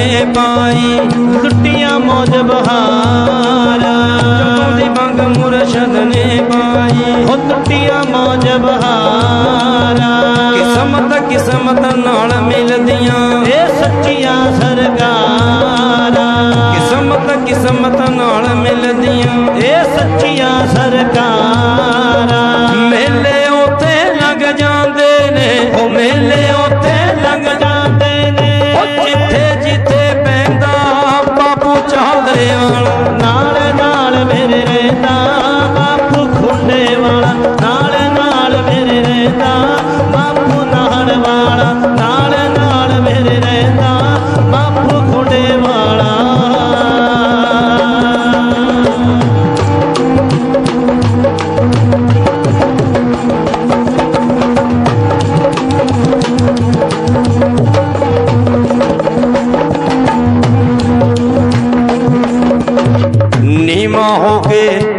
ਤੇ ਪਾਈ ਲੁੱਟੀਆਂ ਮੌਜ ਬਹਾਰ। ਜਪਾਂ ਦੀ ਮੰਗ ਮੁਰਸ਼ਦ ਨੇ ਪਾਈ ਹੋ ਲੁੱਟੀਆਂ ਮੌਜ ਬਹਾਰ।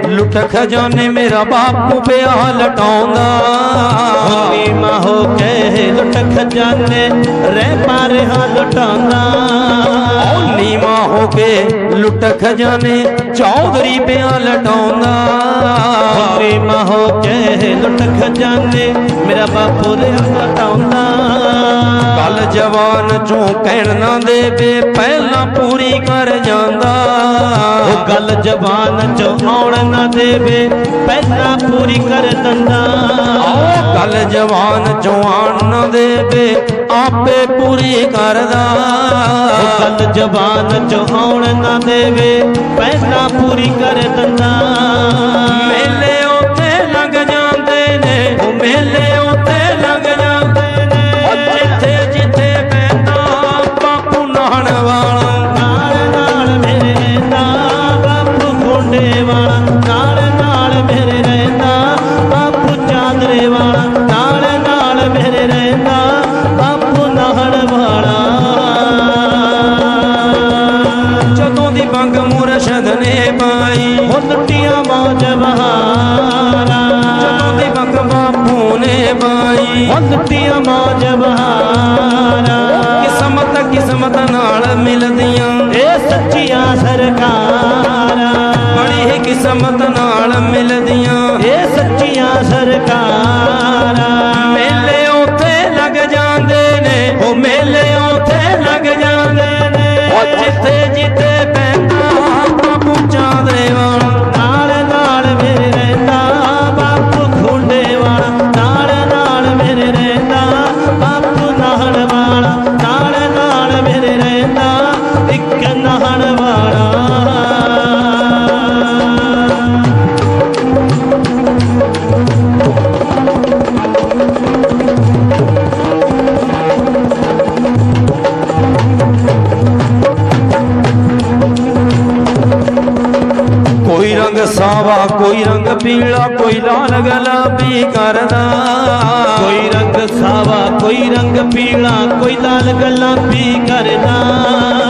ਲੁੱਟ ਖਜ਼ਾਨੇ ਮੇਰਾ ਬਾਪੂ ਪਿਆ ਲਟਾਉਂਦਾ। ਨੀਮਾ ਹੋ ਕੇ ਲੁੱਟ ਖਜ਼ਾਨੇ ਰਹਿ ਪਾਰੇ ਹਾਂ ਲੁਟਾਉਂਦਾ। ਉਹ ਨੀਮਾ ਹੋ ਕੇ ਲੁੱਟ ਖਜ਼ਾਨੇ ਚੌਧਰੀ ਪਿਆ ਲਟਾਉਂਦਾ। ਨੀਮਾ ਹੋ ਕੇ ਲੁੱਟ ਖਜ਼ਾਨੇ ਮੇਰਾ ਬਾਪੂ ਰਿਹਾ ਲਟਾਉਂਦਾ। ਕੱਲ ਜਵਾਨ ਚੋਂ ਕਹਿਣ ਨਾ ਦੇਵੇ ਪਹਿਲਾਂ ਪੂਰੀ ਕਰ ਜਾਂਦਾ। ਗੱਲ ਜ਼ਬਾਨ ਚ ਆਉਣ ਨਾ ਦੇਵੇ ਪਹਿਲਾਂ ਪੂਰੀ ਕਰ ਦੰਦਾ। ਆਓ ਗੱਲ ਜਵਾਨ ਚੋਂ ਆਣ ਨਾ ਦੇਵੇ ਆਪੇ ਪੂਰੀ ਕਰਦਾ। ਗੱਲ ਜ਼ਬਾਨ ਚ ਆਉਣ ਨਾ ਦੇਵੇ ਪਹਿਲਾਂ ਪੂਰੀ ਕਰ ਦੰਦਾ। ਪਾਈ ਉਹ ਮੌਜ ਬਹਾਰਾ ਕਿਸਮਤ ਕਿਸਮਤ ਨਾਲ ਮਿਲਦੀਆਂ ਇਹ ਸੱਚੀਆਂ ਸਰਕਾਰਾਂ। ਬੜੀ ਹੀ ਕਿਸਮਤ ਨਾਲ ਮਿਲਦੀਆਂ ਇਹ ਸੱਚੀਆਂ ਸਰਕਾਰਾਂ। ਰੰਗ ਕੋਈ ਰੰਗ ਪੀਲਾ, ਕੋਈ ਲਾਲ ਗੁਲਾਬੀ ਕਰਦਾ। ਕੋਈ ਰੰਗ ਸਾਵਾ, ਕੋਈ ਰੰਗ ਪੀਲਾ, ਕੋਈ ਲਾਲ ਗੁਲਾਬੀ ਕਰਦਾ। ਕੋਈ